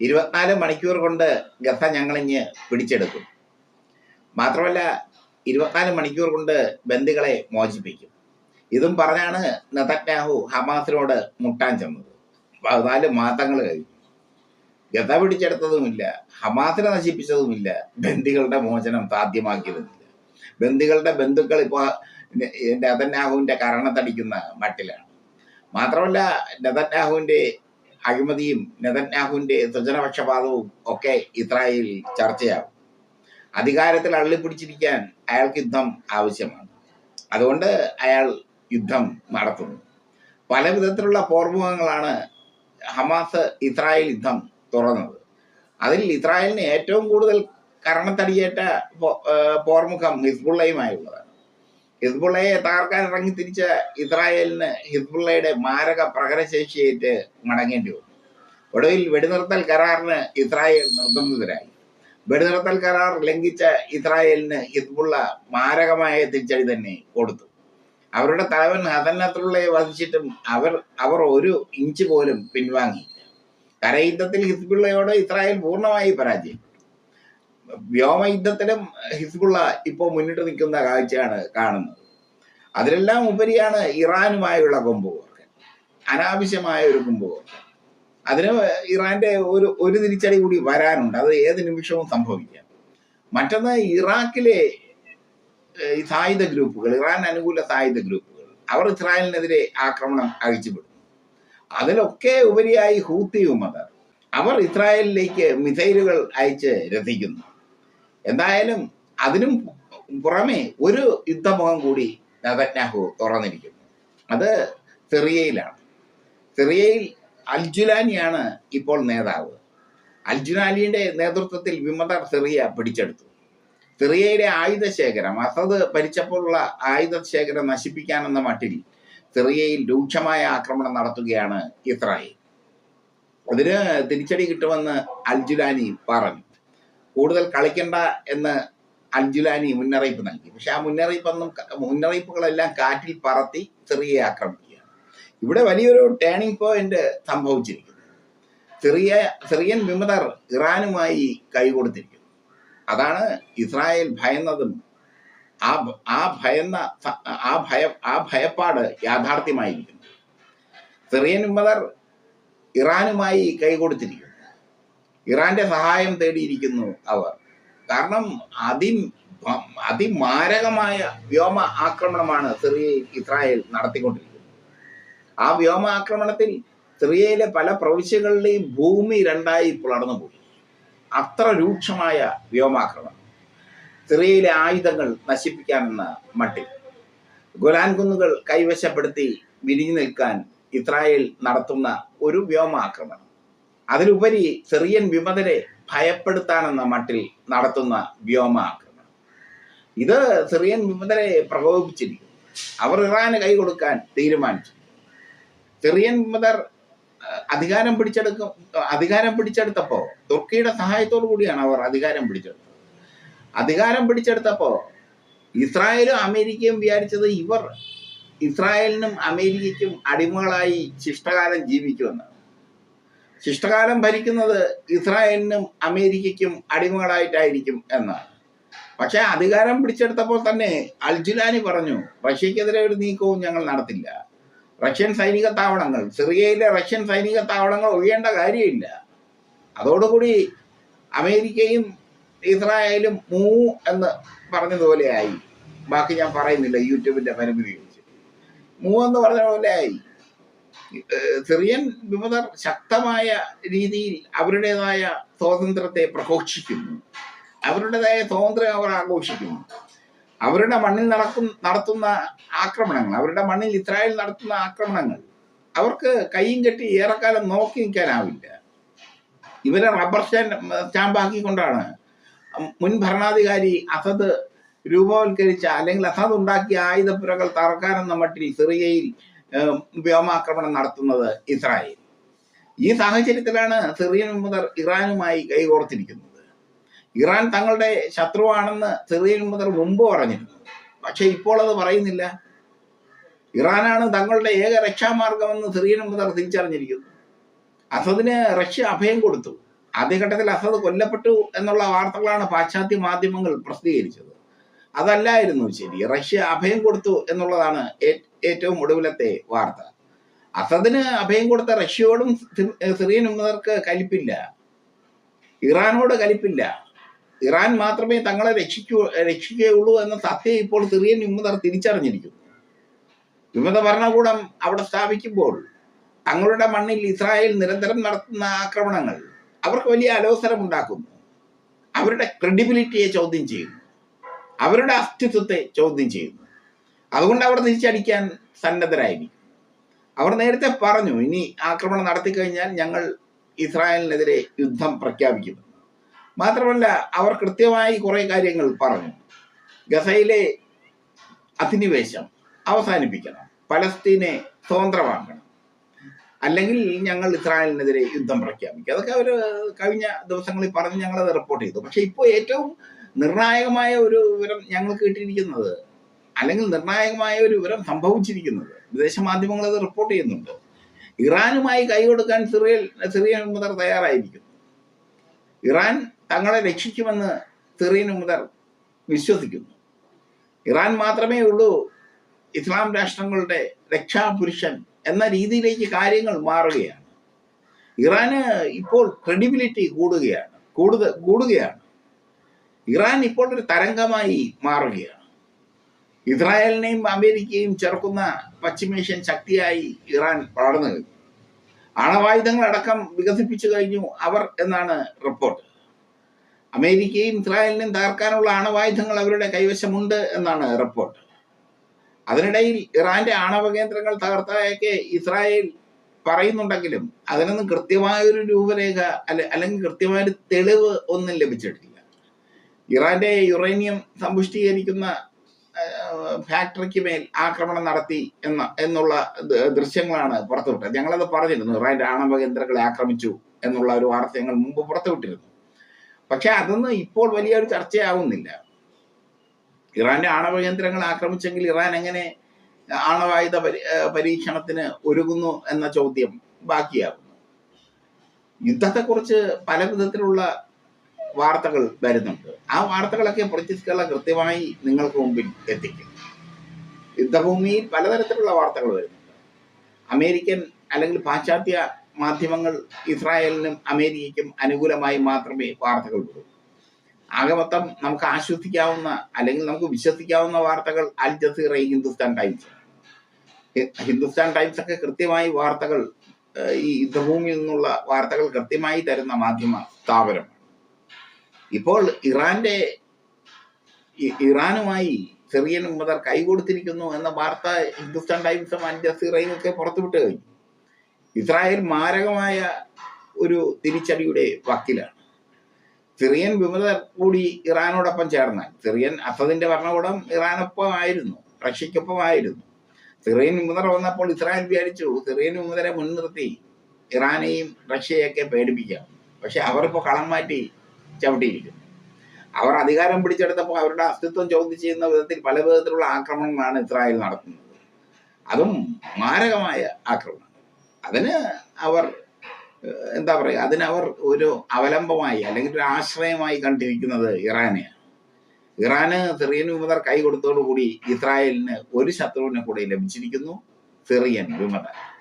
ഇരുപത്തിനാല് മണിക്കൂർ കൊണ്ട് ഗസ ഞങ്ങളിഞ്ഞ് പിടിച്ചെടുക്കും. മാത്രമല്ല ഇരുപത്തിനാല് മണിക്കൂർ കൊണ്ട് ബന്ദികളെ മോചിപ്പിക്കും. ഇതും പറഞ്ഞാണ് നതജ്ഞാഹു ഹമാസിനോട് മുട്ടാൻ ചെന്നത്. പതിനാല് മാസങ്ങൾ കഴിഞ്ഞു. ഗത പിടിച്ചെടുത്തതുമില്ല ഹമാസിനെ നശിപ്പിച്ചതുമില്ല ബന്ദികളുടെ മോചനം സാധ്യമാക്കിയതുമില്ല. ബന്ദികളുടെ ബന്ധുക്കൾ ഇപ്പൊ നെതന്യാഹുവിന്റെ കരണത്തടിക്കുന്ന മട്ടിലാണ്. മാത്രമല്ല നെതന്യാഹുവിന്റെ അഴിമതിയും നെതന്യാഹുവിന്റെ സ്വജനപക്ഷപാതവും ഒക്കെ ഇസ്രായേലിൽ ചർച്ചയാവും അധികാരത്തിൽ അള്ളിപ്പിടിച്ചിരിക്കാൻ അയാൾക്ക് യുദ്ധം ആവശ്യമാണ്. അതുകൊണ്ട് അയാൾ യുദ്ധം നടത്തുന്നു. പല വിധത്തിലുള്ള പോർമുഖങ്ങളാണ് ഹമാസ് ഇസ്രായേൽ യുദ്ധം തുറന്നത്. അതിൽ ഇസ്രായേലിന് ഏറ്റവും കൂടുതൽ കരണത്തടിയേറ്റ പോർമുഖം ഹിസ്ബുള്ളയുമായുള്ളതാണ് ഹിസ്ബുള്ളയെ തകർക്കാൻ ഇറങ്ങി തിരിച്ച ഇസ്രായേലിന് ഹിസ്ബുള്ളയുടെ മാരക പ്രകടശേഷിയേറ്റ് മടങ്ങേണ്ടി വന്നു. ഒടുവിൽ വെടിനിർത്തൽ കരാറിന് ഇസ്രായേൽ നിർബന്ധിതരായി. വെടിനിർത്തൽ കരാർ ലംഘിച്ച ഇസ്രായേലിന് ഹിസ്ബുള്ള മാരകമായ തിരിച്ചടി തന്നെ കൊടുത്തു. അവരുടെ തലവൻ ഹസൻ നസ്രുള്ളയെ വധിച്ചിട്ടും അവർ അവർ ഒരു ഇഞ്ച് പോലും പിൻവാങ്ങിയില്ല. കരയുദ്ധത്തിൽ ഹിസ്ബുള്ളയോട് ഇസ്രായേൽ പൂർണമായി പരാജയം വ്യോമയുദ്ധത്തിലും ഹിസ്ബുള്ള ഇപ്പോൾ മുന്നിട്ട് നിൽക്കുന്ന കാഴ്ചയാണ് കാണുന്നത്. അതിലെല്ലാം ഉപരിയാണ് ഇറാനുമായുള്ള കൊമ്പുകോർക്ക് അനാവശ്യമായ ഒരു കൊമ്പുകോർക്ക് അതിന് ഇറാന്റെ ഒരു ഒരു തിരിച്ചടി കൂടി വരാനുണ്ട്. അത് ഏത് നിമിഷവും സംഭവിക്കാം. മറ്റൊന്ന് ഇറാഖിലെ സായുധ ഗ്രൂപ്പുകൾ ഇറാൻ അനുകൂല സായുധ ഗ്രൂപ്പുകൾ അവർ ഇസ്രായേലിനെതിരെ ആക്രമണം അഴിച്ചുവിടുന്നു. അതിലൊക്കെ ഉപരിയായി ഹൂത്തി ഉമ്മദർ അവർ ഇസ്രായേലിലേക്ക് മിസൈലുകൾ അയച്ച് രസിക്കുന്നു. എന്തായാലും അതിനും പുറമെ ഒരു യുദ്ധമുഖം കൂടി നെതന്യാഹു തുറന്നിരിക്കുന്നു. അത് സിറിയയിലാണ്. സിറിയയിൽ അൽജുലാനിയാണ് ഇപ്പോൾ നേതാവ്. അൽജുലാനിയുടെ നേതൃത്വത്തിൽ വിമതർ സിറിയ പിടിച്ചെടുത്തു. സിറിയയുടെ ആയുധ ശേഖരം അസദ് ഭരിച്ചപ്പോഴുള്ള ആയുധ ശേഖരം നശിപ്പിക്കാനെന്ന മട്ടിൽ സിറിയയിൽ രൂക്ഷമായ ആക്രമണം നടത്തുകയാണ് ഇസ്രായേൽ. അതിന് തിരിച്ചടി കിട്ടുമെന്ന് അൽജുലാനി പറഞ്ഞു. കൂടുതൽ കളിക്കണ്ട എന്ന് അൽജുലാനി മുന്നറിയിപ്പ് നൽകി. പക്ഷെ ആ മുന്നറിയിപ്പൊന്നും മുന്നറിയിപ്പുകളെല്ലാം കാറ്റിൽ പറത്തി സിറിയയെ ആക്രമിക്കുകയാണ് ഇവിടെ വലിയൊരു ടേണിംഗ് പോയിന്റ് സംഭവിച്ചിരിക്കുന്നു. സിറിയ സിറിയൻ വിമതർ ഇറാനുമായി കൈകൊടുത്തിരിക്കുന്നു അതാണ് ഇസ്രായേൽ ഭയന്നതും ആ ആ ഭയന്ന ആ ഭയ ആ ഭയപ്പാട് യാഥാർത്ഥ്യമായിരിക്കുന്നു സിറിയൻ വിമതർ ഇറാനുമായി കൈകൊടുത്തിരിക്കുന്നു ഇറാന്റെ സഹായം തേടിയിരിക്കുന്നു അവർ. കാരണം അതി അതിമാരകമായ വ്യോമ ആക്രമണമാണ് സിറിയയിൽ ഇസ്രായേൽ നടത്തിക്കൊണ്ടിരിക്കുന്നത്. ആ വ്യോമ ആക്രമണത്തിൽ സിറിയയിലെ പല പ്രവിശ്യകളിലെയും ഭൂമി രണ്ടായി പിളർന്നുപോയി അത്ര രൂക്ഷമായ വ്യോമാക്രമണം. സിറിയയിലെ ആയുധങ്ങൾ നശിപ്പിക്കാമെന്ന മട്ടിൽ. ഗുലാൻ കുന്നുകൾ കൈവശപ്പെടുത്തി വിരിഞ്ഞു നിൽക്കാൻ ഇസ്രായേൽ നടത്തുന്ന ഒരു വ്യോമാക്രമണം. അതിലുപരി സിറിയൻ വിമതരെ ഭയപ്പെടുത്താനെന്ന മട്ടിൽ നടത്തുന്ന വ്യോമ ആക്രമണം ഇത് സിറിയൻ വിമതരെ പ്രകോപിപ്പിച്ചിരിക്കുന്നു. അവർ ഇറാന് കൈ കൊടുക്കാൻ തീരുമാനിച്ചു സിറിയൻ വിമതർ അധികാരം പിടിച്ചെടുക്കും അധികാരം പിടിച്ചെടുത്തപ്പോ തുർക്കിയുടെ സഹായത്തോടു കൂടിയാണ് അവർ അധികാരം പിടിച്ചെടുത്തത്. അധികാരം പിടിച്ചെടുത്തപ്പോ ഇസ്രായേലും അമേരിക്കയും വിചാരിച്ചത് ഇവർ ഇസ്രായേലിനും അമേരിക്കയ്ക്കും അടിമകളായി ശിഷ്ടകാലം ജീവിക്കുമെന്നാണ്. ശിഷ്ടകാലം ഭരിക്കുന്നത് ഇസ്രായേലിനും അമേരിക്കയ്ക്കും അടിമകളായിട്ടായിരിക്കും എന്നാണ്. പക്ഷെ അധികാരം പിടിച്ചെടുത്തപ്പോൾ തന്നെ അൽജുലാനി പറഞ്ഞു റഷ്യക്കെതിരെ ഒരു നീക്കവും ഞങ്ങൾ നടത്തില്ല. റഷ്യൻ സൈനിക താവളങ്ങൾ സിറിയയിലെ റഷ്യൻ സൈനിക താവളങ്ങൾ ഒഴിയേണ്ട കാര്യമില്ല. അതോടുകൂടി അമേരിക്കയും ഇസ്രായേലും മൂ എന്ന് പറഞ്ഞതുപോലെയായി ബാക്കി ഞാൻ പറയുന്നില്ല യൂട്യൂബിന്റെ പരിമിതി വെച്ച്. മൂ എന്ന് പറഞ്ഞ പോലെയായി സിറിയൻ വിമതർ ശക്തമായ രീതിയിൽ അവരുടേതായ സ്വാതന്ത്ര്യത്തെ പ്രഘോഷിക്കുന്നു. അവരുടേതായ സ്വാതന്ത്ര്യം അവർ ആഘോഷിക്കുന്നു. അവരുടെ മണ്ണിൽ നടക്കും നടത്തുന്ന ആക്രമണങ്ങൾ അവരുടെ മണ്ണിൽ ഇസ്രായേൽ നടത്തുന്ന ആക്രമണങ്ങൾ അവർക്ക് കൈയും കെട്ടി ഏറെക്കാലം നോക്കി നിൽക്കാനാവില്ല. ഇവരെ റബ്ബർ സ്റ്റാൻഡ് സ്റ്റാമ്പാക്കിക്കൊണ്ടാണ് മുൻ ഭരണാധികാരി അസദ് രൂപവൽക്കരിച്ച അല്ലെങ്കിൽ അസദ് ഉണ്ടാക്കിയ ആയുധപ്പുരകൾ തറക്കാനെന്ന മട്ടിൽ സിറിയയിൽ വ്യോമാക്രമണം നടത്തുന്നത് ഇസ്രായേൽ. ഈ സാഹചര്യത്തിലാണ് സിറിയൻ മുതൽ ഇറാനുമായി കൈകോർത്തിരിക്കുന്നത്. ഇറാൻ തങ്ങളുടെ ശത്രുവാണെന്ന് സിറിയൻ മുതൽ മുമ്പ് പറഞ്ഞിരുന്നു. പക്ഷെ ഇപ്പോൾ അത് പറയുന്നില്ല. ഇറാനാണ് തങ്ങളുടെ ഏക രക്ഷാമാർഗമെന്ന് സിറിയൻ മുതൽ തിരിച്ചറിഞ്ഞിരിക്കുന്നു. അസദിന് റഷ്യ അഭയം കൊടുത്തു. ആദ്യഘട്ടത്തിൽ അസദ് കൊല്ലപ്പെട്ടു എന്നുള്ള വാർത്തകളാണ് പാശ്ചാത്യ മാധ്യമങ്ങൾ പ്രസിദ്ധീകരിച്ചത്. അതല്ലായിരുന്നു ശരി റഷ്യ അഭയം കൊടുത്തു എന്നുള്ളതാണ് ഏറ്റവും ഒടുവിലത്തെ വാർത്ത. അസദിന് അഭയം കൊടുത്ത റഷ്യയോടും സിറിയൻ ഉന്നതർക്ക് കലിപ്പില്ല. ഇറാനോട് കലിപ്പില്ല. ഇറാൻ മാത്രമേ തങ്ങളെ രക്ഷിക്കൂ രക്ഷിക്കുകയുള്ളൂ എന്ന സത്യം ഇപ്പോൾ സിറിയൻ വിമതർ തിരിച്ചറിഞ്ഞിരിക്കുന്നു. വിമത ഭരണകൂടം അവിടെ സ്ഥാപിക്കുമ്പോൾ തങ്ങളുടെ മണ്ണിൽ ഇസ്രായേൽ നിരന്തരം നടത്തുന്ന ആക്രമണങ്ങൾ അവർക്ക് വലിയ അലോസരം ഉണ്ടാക്കുന്നു അവരുടെ ക്രെഡിബിലിറ്റിയെ ചോദ്യം ചെയ്യുന്നു. അവരുടെ അസ്തിത്വത്തെ ചോദ്യം ചെയ്യുന്നു. അതുകൊണ്ട് അവർ തിരിച്ചടിക്കാൻ സന്നദ്ധരായിരിക്കും അവർ നേരത്തെ പറഞ്ഞു ഇനി ആക്രമണം നടത്തി കഴിഞ്ഞാൽ ഞങ്ങൾ ഇസ്രായേലിനെതിരെ യുദ്ധം പ്രഖ്യാപിക്കും. മാത്രമല്ല അവർ കൃത്യമായി കുറെ കാര്യങ്ങൾ പറഞ്ഞു. ഗസയിലെ അധിനിവേശം അവസാനിപ്പിക്കണം. പലസ്തീനെ സ്വതന്ത്രമാക്കണം. അല്ലെങ്കിൽ ഞങ്ങൾ ഇസ്രായേലിനെതിരെ യുദ്ധം പ്രഖ്യാപിക്കും. അതൊക്കെ അവർ കഴിഞ്ഞ ദിവസങ്ങളിൽ പറഞ്ഞ് ഞങ്ങളത് റിപ്പോർട്ട് ചെയ്തു. പക്ഷെ ഇപ്പോൾ ഏറ്റവും നിർണായകമായ ഒരു വിവരം ഞങ്ങൾ കിട്ടിയിരിക്കുന്നത് അല്ലെങ്കിൽ നിർണായകമായ ഒരു വിവരം സംഭവിച്ചിരിക്കുന്നത്. വിദേശ മാധ്യമങ്ങൾ അത് റിപ്പോർട്ട് ചെയ്യുന്നുണ്ട്. ഇറാനുമായി കൈകൊടുക്കാൻ സിറിയൽ സിറിയൻ ഉമ്മതർ തയ്യാറായിരിക്കുന്നു. ഇറാൻ തങ്ങളെ രക്ഷിക്കുമെന്ന് സിറിയൻ ഉമ്മതർ വിശ്വസിക്കുന്നു. ഇറാൻ മാത്രമേ ഉള്ളൂ ഇസ്ലാം രാഷ്ട്രങ്ങളുടെ രക്ഷാപുരുഷൻ എന്ന രീതിയിലേക്ക് കാര്യങ്ങൾ മാറുകയാണ്. ഇറാന് ഇപ്പോൾ ക്രെഡിബിലിറ്റി കൂടുകയാണ് കൂടുതൽ കൂടുകയാണ്. ഇറാൻ ഇപ്പോൾ ഒരു തരംഗമായി മാറുകയാണ്. ഇസ്രായേലിനെയും അമേരിക്കയും ചെറുക്കുന്ന പശ്ചിമേഷ്യൻ ശക്തിയായി ഇറാൻ വളർന്നു കഴിഞ്ഞു അടക്കം വികസിപ്പിച്ചു കഴിഞ്ഞു അവർ എന്നാണ് റിപ്പോർട്ട് അമേരിക്കയും ഇസ്രായേലിനെയും തകർക്കാനുള്ള ആണവായുധങ്ങൾ അവരുടെ കൈവശമുണ്ട് എന്നാണ് റിപ്പോർട്ട് അതിനിടയിൽ ഇറാന്റെ ആണവ കേന്ദ്രങ്ങൾ തകർത്തതായൊക്കെ ഇസ്രായേൽ പറയുന്നുണ്ടെങ്കിലും അതിനൊന്നും കൃത്യമായൊരു രൂപരേഖ അല്ലെ അല്ലെങ്കിൽ കൃത്യമായൊരു തെളിവ് ഒന്നും ലഭിച്ചിട്ടില്ല. ഇറാന്റെ യുറേനിയം സമ്പുഷ്ടീകരിക്കുന്ന ഫാക്ടറിക്ക് മേൽ ആക്രമണം നടത്തി എന്ന എന്നുള്ള ദൃശ്യങ്ങളാണ് പുറത്തുവിട്ടത്. ഞങ്ങളത് പറഞ്ഞിരുന്നു ഇറാന്റെ ആണവ കേന്ദ്രങ്ങളെ ആക്രമിച്ചു എന്നുള്ള ഒരു വാർത്ത ഞങ്ങൾ മുമ്പ് പുറത്തുവിട്ടിരുന്നു. പക്ഷെ അതൊന്നും ഇപ്പോൾ വലിയൊരു ചർച്ചയാവുന്നില്ല. ഇറാന്റെ ആണവ കേന്ദ്രങ്ങൾ ആക്രമിച്ചെങ്കിൽ ഇറാൻ എങ്ങനെ ആണവായുധ പരി പരീക്ഷണത്തിന് ഒരുങ്ങുന്നു എന്ന ചോദ്യം ബാക്കിയാകുന്നു യുദ്ധത്തെക്കുറിച്ച് പല വിധത്തിലുള്ള വാർത്തകൾ വരുന്നുണ്ട്. ആ വാർത്തകളൊക്കെ പൊളിറ്റിക്സ് കേരള കൃത്യമായി നിങ്ങൾക്ക് മുമ്പിൽ എത്തിക്കും. യുദ്ധഭൂമിയിൽ പലതരത്തിലുള്ള വാർത്തകൾ വരുന്നുണ്ട്. അമേരിക്കൻ അല്ലെങ്കിൽ പാശ്ചാത്യ മാധ്യമങ്ങൾ ഇസ്രായേലിനും അമേരിക്കയ്ക്കും അനുകൂലമായി മാത്രമേ വാർത്തകൾ വിടൂ ആകെ മൊത്തം നമുക്ക് ആശ്വസിക്കാവുന്ന അല്ലെങ്കിൽ നമുക്ക് വിശ്വസിക്കാവുന്ന വാർത്തകൾ Al Jazeera Hindustan Times. Hindustan Times ഒക്കെ കൃത്യമായി വാർത്തകൾ ഈ യുദ്ധഭൂമിയിൽ നിന്നുള്ള വാർത്തകൾ കൃത്യമായി തരുന്ന മാധ്യമ സ്ഥാപനമാണ് ഇപ്പോൾ ഇറാന്റെ ഇറാനുമായി സിറിയൻ മുതൽ കൈകൊടുത്തിരിക്കുന്നു എന്ന വാർത്ത ഹിന്ദുസ്ഥാൻ ടൈംസും അൽ ഒക്കെ പുറത്തുവിട്ട് കഴിഞ്ഞു. ഇസ്രായേൽ മാരകമായ ഒരു തിരിച്ചടിയുടെ വക്കിലാണ്. സിറിയൻ വിമതർ കൂടി ഇറാനോടൊപ്പം ചേർന്നാൽ സിറിയൻ അസദിന്റെ ഭരണകൂടം ഇറാനൊപ്പം ആയിരുന്നു റഷ്യക്കൊപ്പം ആയിരുന്നു. സിറിയൻ വിമതർ വന്നപ്പോൾ ഇസ്രായേൽ വിചാരിച്ചു സിറിയൻ വിമതരെ മുൻനിർത്തി ഇറാനെയും റഷ്യയൊക്കെ പേടിപ്പിക്കാം. പക്ഷെ അവരിപ്പോ കളം മാറ്റി ചവിട്ടിയിരിക്കുന്നു. അവർ അധികാരം പിടിച്ചെടുത്തപ്പോൾ അവരുടെ അസ്തിത്വം ചോദ്യം ചെയ്യുന്ന വിധത്തിൽ പല വിധത്തിലുള്ള ആക്രമണങ്ങളാണ് ഇസ്രായേൽ നടത്തുന്നത്. അതും മാരകമായ ആക്രമണം. അതിന് അവർ എന്താ പറയുക അതിനവർ ഒരു അവലംബമായി അല്ലെങ്കിൽ ഒരു ആശ്രയമായി കണ്ടിരിക്കുന്നത് ഇറാനെയാണ്. ഇറാന് സിറിയൻ വിമതർ കൈ കൊടുത്തോടുകൂടി ഇസ്രായേലിന് ഒരു ശത്രുവിനെ കൂടെ ലഭിച്ചിരിക്കുന്നു. സിറിയൻ വിമതർ.